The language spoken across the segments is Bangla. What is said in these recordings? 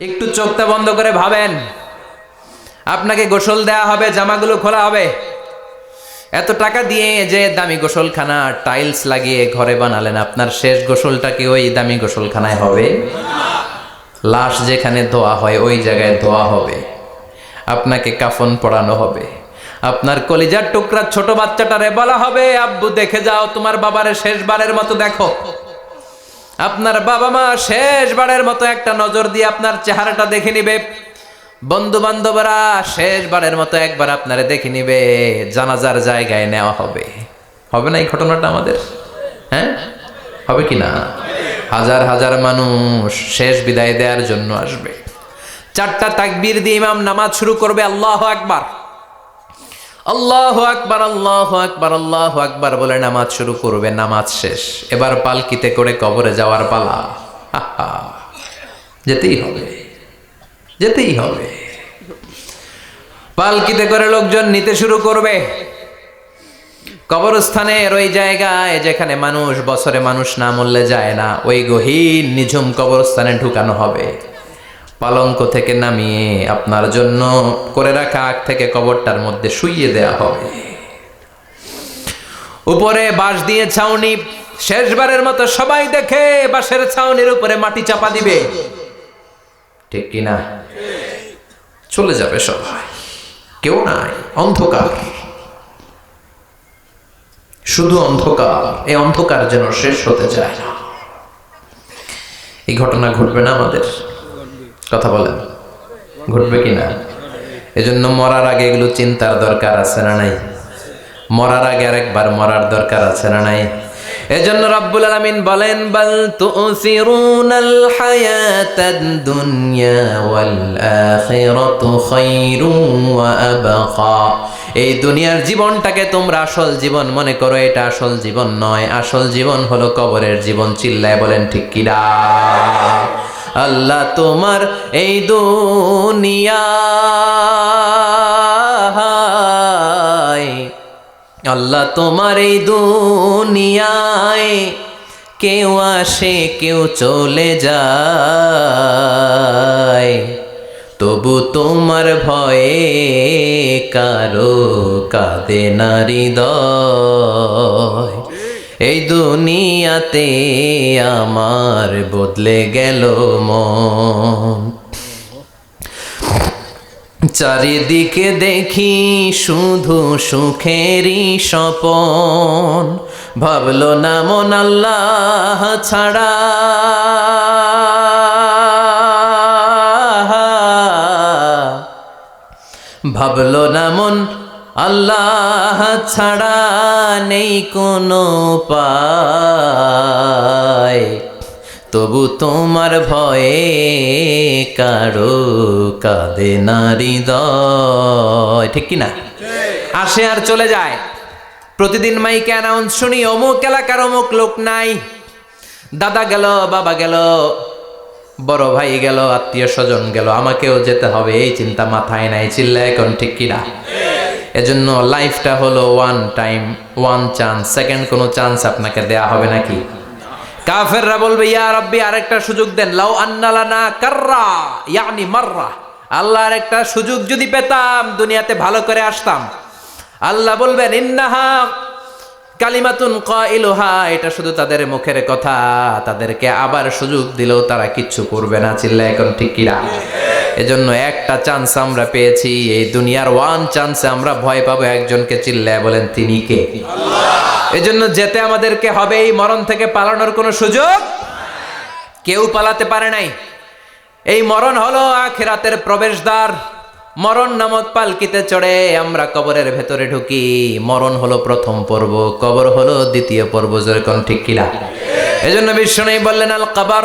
একটু চোখটা বন্ধ করে ভাবেন। আপনাকে গোসল দেয়া হবে, জামাগুলো খোলা হবে। এত টাকা দিয়ে যে দামি গোসলখানা, টাইলস লাগিয়ে ঘরে বানালেন, আপনার শেষ গোসলটা কি ওই দামি গোসলখানায় হবে? লাশ যেখানে ধোয়া হয়, ওই জায়গায় ধোয়া হবে। আপনাকে কাফন পড়ানো হবে। আপনার কলিজার টুকরা ছোট বাচ্চাটারে বলা হবে, আব্বু, দেখে যাও, তোমার বাবারে শেষবারের মতো দেখো। আপনার বাবা মা শেষবারের মতো একটা নজর দিয়ে আপনার চেহারাটা দেখে নিবে। বন্ধু বান্ধবরা শেষবারের মতো একবার আপনারে দেখে নিবে, জানাজার জায়গায় নেওয়া হবে। হবে না এই ঘটনাটা আমাদের? হ্যাঁ? হবে কি না? হাজার হাজার মানুষ শেষ বিদায় দেওয়ার জন্য আসবে। চারটা তাকবীর দিয়ে ইমাম নামাজ শুরু করবে, আল্লাহ আকবার। আল্লাহ আকবার আল্লাহ আকবার আল্লাহ আকবার বলে নামাজ শুরু করবে, নামাজ শেষ। এবার পালকিতে করে কবরে যাওয়ার পালা। যেতেই হবে যেতেই হবে। পালকিতে করে লোকজন নিতে শুরু করবে। কবরস্থানের ওই জায়গায় যেখানে মানুষ, বছরে মানুষ না মরলে যায় না, ওই গহীন, নিঝুম কবরস্থানে ঢুকানো হবে। পালঙ্ক থেকে নামিয়ে আপনার জন্য করে রাখা আগ থেকে কবরটার মধ্যে শুইয়ে দেয়া হবে। উপরে বাঁশ দিয়ে ছাউনি, শেষবারের মতো সবাই দেখে বাঁশের ছাউনির উপরে মাটি চাপা দিবে। ঠিক কিনা চলে যাবে সবাই। কেউ নাই, অন্ধকার। শুধু অন্ধকার, এই অন্ধকার যেন শেষ হতে চায় না। এই ঘটনা ঘটবে না আমাদের। কথা বলেন। ঘটবে কি না এজন্য মরার আগে এগুলো চিন্তার দরকার আছে না নাই? মরার আগে আরেকবার মরার দরকার আছে না নাই? এজন্য রব্বুল আলামিন বলেন, বাল তুসিরুনাল হায়াতাদ দুনিয়া ওয়াল আখিরাতু খায়রুন ওয়া আবকা। এই দুনিয়ার জীবনটাকে তোমরা আসল জীবন মনে করো, এটা আসল জীবন নয়। আসল জীবন হলো কবরের জীবন। চিল্লায় বলেন, ঠিক কিনা? আল্লাহ তোমার এই দুনিয়া আল্লাহ তোমার এই দুনিয়ায় কেউ আসে, কেউ চলে যায়। তবু তোমার ভয়ে কারও কাঁদে নারী দয় এই দুনিয়াতে আমার বদলে গেল মন। চারিদিকে দেখি শুধু সুখেরই স্বপন। ভাবলো না মন আল্লাহ ছাড়া। ভাবলো না মন আল্লাহ ছাড়া নেই কোনো পায় তবু তোমার ভয়ে কারও কাঁদে নারী দয় ঠিক কিনা? আসে আর চলে যায়। প্রতিদিন মাইকে অ্যানাউন্স শুনি, অমুক এলাকার অমুক লোক নাই। দাদা গেল, বাবা গেল, বড় ভাই গেল, আত্মীয় স্বজন গেল, আমাকেও যেতে হবে, এই চিন্তা মাথায় নাই চিল্লা এখন ঠিক কিনা? এজন্য লাইফটা হলো one time one chance second কোনো চান্স আপনাকে দেয়া হবে নাকি? কাফেররা বলবে, ইয়া রব্বি, আরেকটা সুযোগ দেন। লাউ আন্নালানা কাররা, ইয়ানি মাররা। আল্লাহর একটা সুযোগ যদি পেতাম, দুনিয়াতে ভালো করে আসতাম। আল্লাহ বলবেন, ইন্নাহা কালিমাতুন কাইলুহা। এটা শুধু তাদের মুখের কথা। তাদেরকে আবার সুযোগ দিলেও তারা কিচ্ছু করবে না চিল্লা এখন ঠিক কিরা এজন্য একটা চান্স আমরা পেয়েছি। এই দুনিয়ার ওয়ান চান্সে আমরা ভয় পাবো একজনকে চিল্লায় বলেন, তিনি কে? এজন্য যেতে আমাদেরকে হবে এই মরণ থেকে পালানোর কোনো সুযোগ? কেউ পালাতে পারে নাই। এই মরণ হলো আখেরাতের প্রবেশদ্বার। মরণ নামক পালকিতে চড়ে আমরা কবরের ভেতরে ঢুকি। মরণ হলো প্রথম পর্ব, কবর হলো দ্বিতীয় পর্ব যেরকম ঠিক কিনা এজন্য বিষ্ণু বললেন আল কবর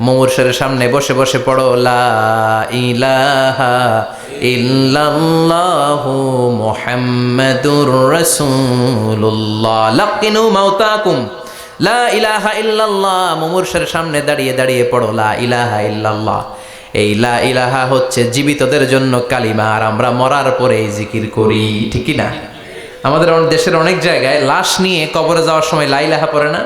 মুমূর্ষের সামনে বসে বসে পড়ো, লা ইলাহা ইল্লাল্লাহু মুহাম্মাদুর রাসূলুল্লাহ। লাকিনু মাউতাকুম লা ইলাহা ইল্লাল্লাহ। মুমূর্ষের সামনে দাঁড়িয়ে দাঁড়িয়ে পড়ো, লা ইলাহা ইল্লাল্লাহ। এই লা ইলাহা হচ্ছে জীবিতদের জন্য কালিমা, আর আমরা মরার পরে এই জিকির করি, ঠিক না? আমাদের দেশের অনেক জায়গায় লাশ নিয়ে কবরে যাওয়ার সময় লাইলাহা পড়ে না?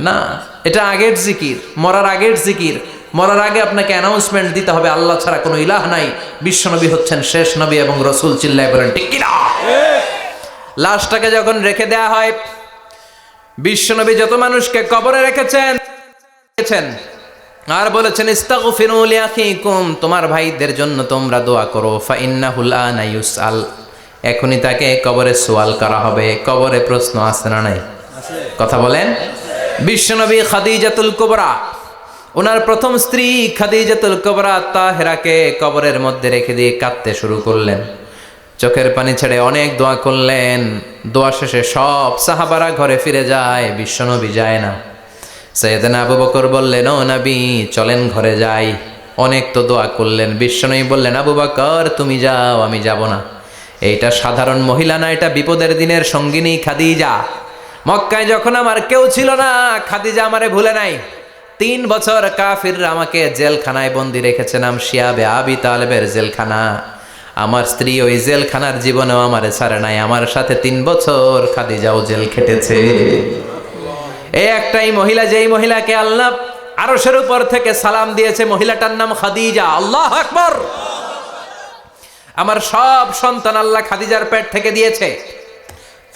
না। এটা আগের জিকির মরার আগের জিকির। মরার আগে আপনাকে অ্যানাউন্সমেন্ট দিতে হবে আল্লাহ ছাড়া কোনো ইলাহ নাই। বিশ্বনবী হচ্ছেন শেষ নবী এবং রসুল চিল্লায় বলেন ঠিক কিনা? লাশটাকে যখন রেখে দেয়া হয় বিশ্বনবী যত মানুষকে কবরে রেখেছেন রেখেছেন আর বলেছেন ইস্তাগফিরু লিআখিকুম তোমার ভাইদের জন্য তোমরা দোয়া করো ফা ইন্নাহুল আনা ইউসআল এখনই তাকে কবরে সোয়াল করা হবে। কবরে প্রশ্ন আছে না নাই? কথা বলেন? বিশ্বনবী খাদিজাতুল কুবরা। ওনার প্রথম স্ত্রী খাদিজাতুল কুবরা তাহেরাকে কবরের মধ্যে রেখে দিয়ে কাঁদতে শুরু করলেন। চোখের পানি ছেড়ে অনেক দোয়া করলেন। দোয়া শেষে সব সাহাবারা ঘরে ফিরে যায়, বিশ্বনবী যায় না। সৈয়দনা আবু বকর বললেন, ও নবী, চলেন ঘরে যাই। অনেক তো দোয়া করলেন। বিশ্বনবী বললেন, আবু বকর, তুমি যাও, আমি যাব না। এইটা সাধারণ মহিলা না, এটা বিপদের দিনের সঙ্গিনী খাদিজা। মক্কায় যখন আমার কেউ ছিল না, খাদিজা আমারে ভুলে নাই। তিন বছর কাফিররা আমাকে জেলখানায় বন্দি রেখেছে, নাম শিয়াবে আবি তালেবের জেলখানা। আমার স্ত্রী ওই জেলখানার জীবনেও আমারে ছাড়ে নাই, আমার সাথে তিন বছর খাদিজাও জেল খেটেছে। এই একটাই মহিলা, যেই মহিলাকে আল্লাহ আরশের উপর থেকে সালাম দিয়েছে, মহিলাটার নাম খাদিজা। আল্লাহ আকবর! আমার সব সন্তান আল্লাহ খাদিজার পেট থেকে দিয়েছে।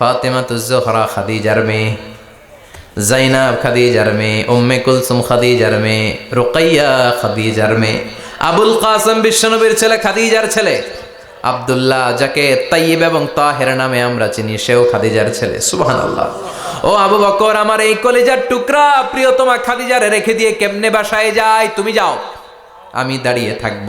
ফাতেমা তুজোহরা খাদিজার মেয়ে, জাইনাব খাদিজার মেয়ে, উম্মে কুলসুম খাদিজার মেয়ে, রুকাইয়া খাদিজার মেয়ে, আবুল কাসম বিশ্বনবীর ছেলে খাদিজার ছেলে, আব্দুল্লাহ যাকে তাইয়িব এবং তাহের নামে আমরা চিনি, সেও খাদিজার ছেলে। সুবহানাল্লাহ। ও আবু বকর, আমার এই কলেজার টুকরা প্রিয়তমা খাদিজারে রেখে দিয়ে কেমনে বাসায় যায়? তুমি যাও। আমি দাঁড়িয়ে থাকব।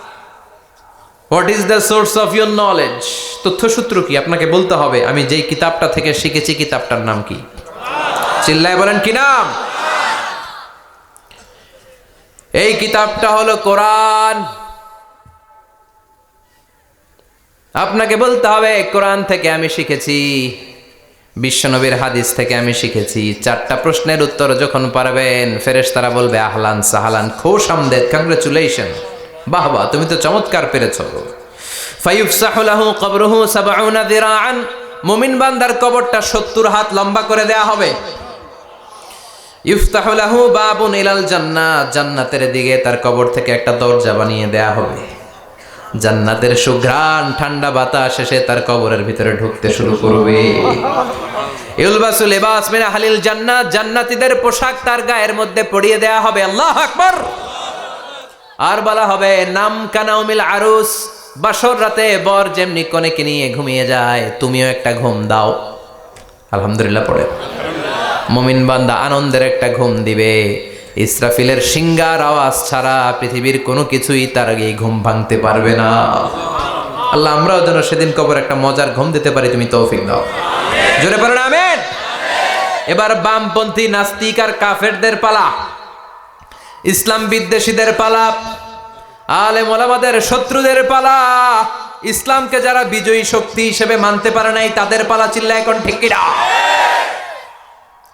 What is the source of your knowledge তথ্যসূত্র কি? আপনাকে বলতে হবে, আমি যেই কিতাবটা থেকে শিখেছি, কিতাবটার নাম কি? চিল্লায় বলেন, কি নাম? এই কিতাবটা হলো কোরআন। আপনাকে বলতে হবে, কোরআন থেকে আমি শিখেছি, বিশ্বনবীর হাদিস থেকে আমি শিখেছি। চারটা প্রশ্নের উত্তর যখন পারবেন ফেরেশ তারা বলবে, আহলান সাহালান, খোশ আমদেদ কংগ্রেচুলেশন বাহ তুমি তো চমৎকার পেরেছ। বান্দার কবরটা সত্তর হাত লম্বা করে দেয়া হবে। বাবুন ইলাল জান্নাত জান্নাতের দিকে তার কবর থেকে একটা দরজা বানিয়ে দেয়া হবে। জান্নাতের সুঘ্রাণ, ঠান্ডা বাতাস এসে তার কবরের ভিতরে ঢুকতে শুরু করবে। ইউলবাসু লিবাস মিনা হালিল জান্নাত জান্নাতীদের পোশাক তার গায়ের মধ্যে পরিয়ে দেয়া হবে। আল্লাহ আকবার! আর বলা হবে, নাম কানাউমিল আরুস, বাসর রাতে বর যেমনি কনেকে নিয়ে ঘুমিয়ে যায়, তুমিও একটা ঘুম দাও। আলহামদুলিল্লাহ পড়ে। মমিন বান্দা আনন্দের একটা ঘুম দিবে। ইসরাফিলের সিঙ্গার আওয়াজ ছাড়া পৃথিবীর কোনো কিছুই তার আগে ঘুম ভাঙতে পারবে না। আল্লাহ, আমরাও যেন সেদিন কবর একটা মজার ঘুম দিতে পারি, তুমি তৌফিক দাও। জোরে পারেন আমেন। এবার বামপন্থী নাস্তিক আর কাফেরদের পালা। ইসলাম বিদ্বেষীদের পালা আলে মোলামাদের শত্রুদের পালা, ইসলামকে যারা বিজয়ী শক্তি হিসেবে মানতে পারে নাই, তাদের পালা চিল্লা এখন ঠিকিরা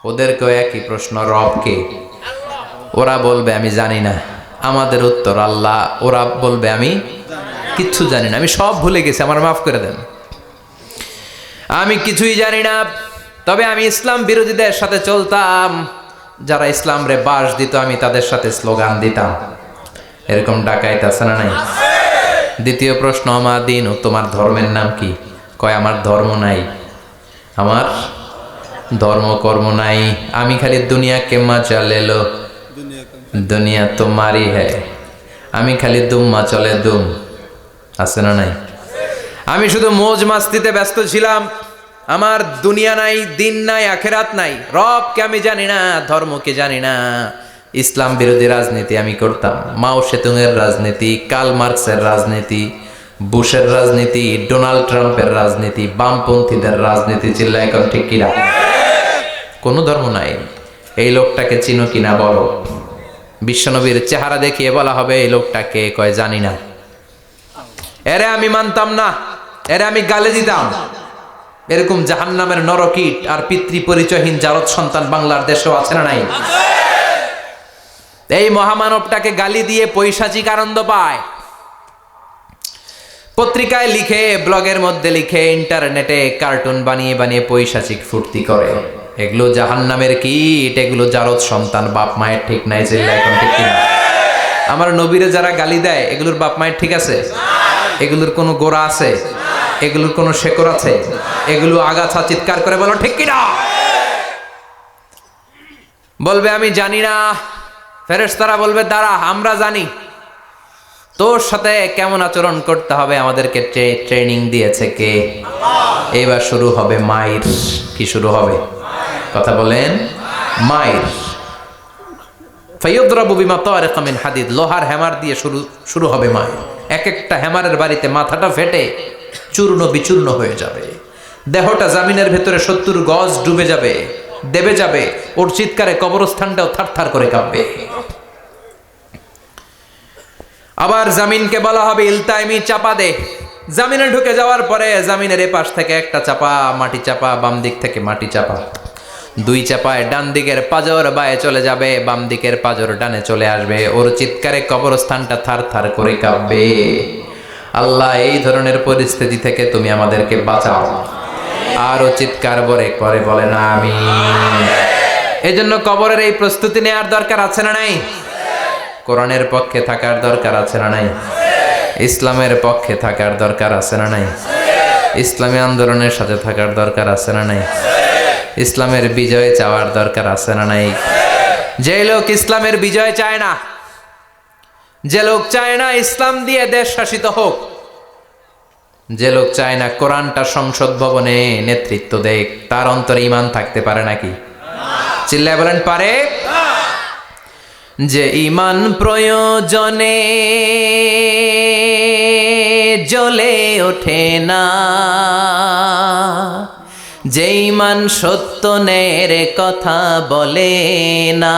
ওদেরকেও একই প্রশ্ন রবকে ওরা বলবে, আমি জানি না। আমাদের উত্তর, আল্লাহ। ওরা বলবে, আমি কিচ্ছু জানি না। আমি সব ভুলে গেছি, আমার মাফ করে দেন। আমি কিছুই জানি না, তবে আমি ইসলাম বিরোধীদের সাথে চলতাম। যারা ইসলাম রে বাস দিত, আমি তাদের সাথে স্লোগান দিতাম। এরকম ডাকাইতে আছে না নাই? দ্বিতীয় প্রশ্ন, আমার দিন তোমার ধর্মের নাম কি? কয়, আমার ধর্ম নাই। আমার ধর্ম, কর্ম নাই। আমি খালি দুনিয়া কে মজা লেলো। দুনিয়া তোমারই হ্যায় আমি খালি দুম্মা চলে দুম। আছে না নাই? আমি শুধু মোজ মাস্তিতে ব্যস্ত ছিলাম। আমার দুনিয়া নাই, দিন নাই, আখেরাত নাই। রবকে আমি জানি না, ধর্মকে জানি না। ইসলাম বিরোধী রাজনীতি আমি করতাম। মাও সেতুংয়ের রাজনীতি কাল মার্কসের রাজনীতি, বুশের রাজনীতি, ডোনাল্ড ট্রাম্পের রাজনীতি, বামপন্থীদের রাজনীতি চিল্লা এখন ঠিক কিনা কোনো ধর্ম নাই। এই লোকটাকে চিনো কিনা বলো? বিশ্বনবীর চেহারা দেখিয়ে বলা হবে, এই লোকটাকে কয় জানি না। এরে আমি মানতাম না। এরে আমি গালে দিতাম। এরকম জাহান নামের নরকিট আর পিতৃ পরিচয়হীন জারদ সন্তান বাংলার দেশেও আছে না নাই? এই মহামানবটাকে গালি দিয়ে পৈশাচিক আনন্দ পায়। পত্রিকায় লিখে, ব্লগের মধ্যে লিখে, ইন্টারনেটে কার্টুন বানিয়ে বানিয়ে পৈশাচিক ফুর্তি করে। এগুলো জাহান নামের কীট, এগুলো জারদ সন্তান, বাপ মায়ের ঠিক নাই চিল্লা এখন ঠিক কিনা। আমার নবীরে যারা গালি দেয়, এগুলোর বাপ মায়ের ঠিক আছে? এগুলোর কোনো গোড়া আছে? এগুলোর কোনো শেকড় আছে? এগুলো আগাছা চিৎকার করে বলো, ঠিক কিনা? বলবে, আমি জানি না। ফেরেশতারা বলবে, দাঁড়া, আমরা জানি। তোর সাথে কেমন আচরণ করতে হবে আমাদেরকে ট্রেনিং দিয়েছে কে? এবার শুরু হবে মাইর। কি শুরু হবে? কথা বলেন, মাইর। ফাইয়দ্রাবু বিমা তারিকা মিন হাদিদ। লোহার হ্যামার দিয়ে শুরু শুরু হবে মায়ের এক একটা হ্যামারের বাড়িতে মাথাটা ফেটে চূর্ণ বিচূর্ণ হয়ে যাবে। দেহটা জামিনের ভেতরে সত্তর গজ ডুবে যাবে, দেবে যাবে, ওর চিৎকারে কবরস্থানটাও থারথার করে কাঁপবে। আবার জামিনকে বলা হবে, ইলতাইমি, চাপা দে। জামিনে ঢুকে যাওয়ার পরে জামিনের এ পাশ থেকে একটা চাপা, মাটি চাপা, বাম দিক থেকে মাটি চাপা। দুই চাপায় ডান দিকের পাজর বায়ে চলে যাবে, বাম দিকের পাজর ডানে চলে আসবে, ওর চিৎকারে কবরস্থানটা থার থার করে কাঁপবে। আল্লাহ, এই ধরনের পরিস্থিতি থেকে তুমি আমাদেরকে বাঁচাও। আর ও চিৎকার বরে করে বলে না আমি এই জন্য কবরের এই প্রস্তুতি নেওয়ার দরকার আছে না নাই? কোরআনের পক্ষে থাকার দরকার আছে না নাই? ইসলামের পক্ষে থাকার দরকার আছে না নাই? ইসলামী আন্দোলনের সাথে থাকার দরকার আছে না নাই? ইসলামের বিজয় চাওয়ার দরকার আছে না নাই? যে লোক ইসলামের বিজয় চায় না যে লোক চায় না ইসলাম দিয়ে দেশ শাসিত হোক, যে লোক চায় না কোরআনটা সংসদ ভবনে নেতৃত্ব দেখ তার অন্তরে ইমান থাকতে পারে নাকি? চিল্লায় বলেন, পারে। যে ইমান প্রয়োজনে জ্বলে ওঠে না, যে ইমান সত্য নের কথা বলে না।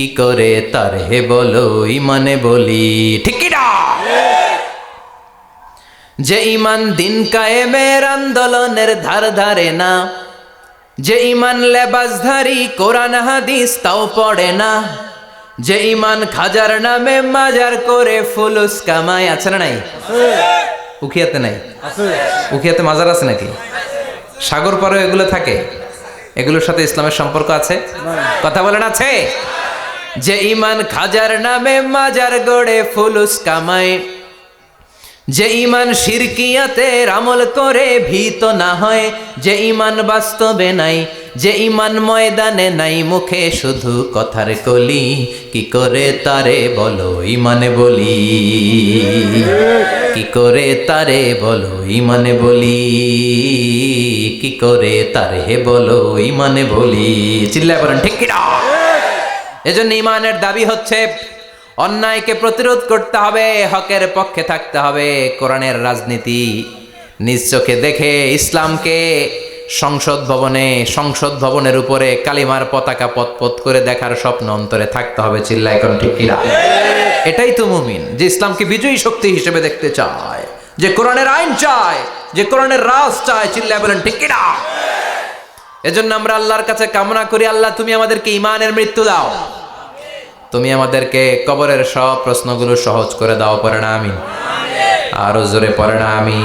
কি করে তারে বলো ইমানে বলি। ঠিক না? যে ইমান দিন কায়েমের আন্দোলনের ধার ধারে না যে ইমান লেবাসধারী কোরআন হাদিস তাও পড়ে না যে ইমান খাজার নামে মাজার করে ফুলুস কামাই আছে না নাই? উখিয়াতে নাই? উখিয়াতে মাজার আছে নাকি? সাগর পারে এগুলো থাকে? এগুলোর সাথে ইসলামের সম্পর্ক আছে? কথা বলেন আছে? যে ইমান খাজার নামে মাজার গড়ে ফুলুস কামায় যে ইমান শিরকিয়াতে আমল করে ভীত না হয়, যে ইমান বাস্তবে নাই, যে ইমান ময়দানে নাই, মুখে শুধু কথার কলি, কি করে তারে বলো ইমানে বলি? কি করে তারে বলো ইমানে বলি? কি করে তারে বলো ইমানে বলি? চিল্লায় বলেন, ঠিক কিনা? এজন্য ইমানের দাবি হচ্ছে, অন্যায়কে প্রতিরোধ করতে হবে, হকের পক্ষে থাকতে হবে, কোরআনের রাজনীতি। নিজ দেখে ইসলামকে সংসদ ভবনে, সংসদ ভবনের উপরে কালিমার পতাকা পতপত করে দেখার স্বপ্ন অন্তরে থাকতে হবে চিল্লা এখন ঠিক কিনা? এটাই তো মুমিন, যে ইসলামকে বিজয়ী শক্তি হিসেবে দেখতে চায়, যে কোরআনের আইন চায়, যে কোরআনের রাজ চায়, চিল্লায় বলেন ঠিক কিনা? এজন্য আমরা আল্লাহর কাছে কামনা করি, আল্লাহ, তুমি আমাদেরকে ইমানের মৃত্যু দাও। তুমি আমাদেরকে কবরের সব প্রশ্নগুলো সহজ করে দাও পরে না আমি আরও জোরে পরে না আমি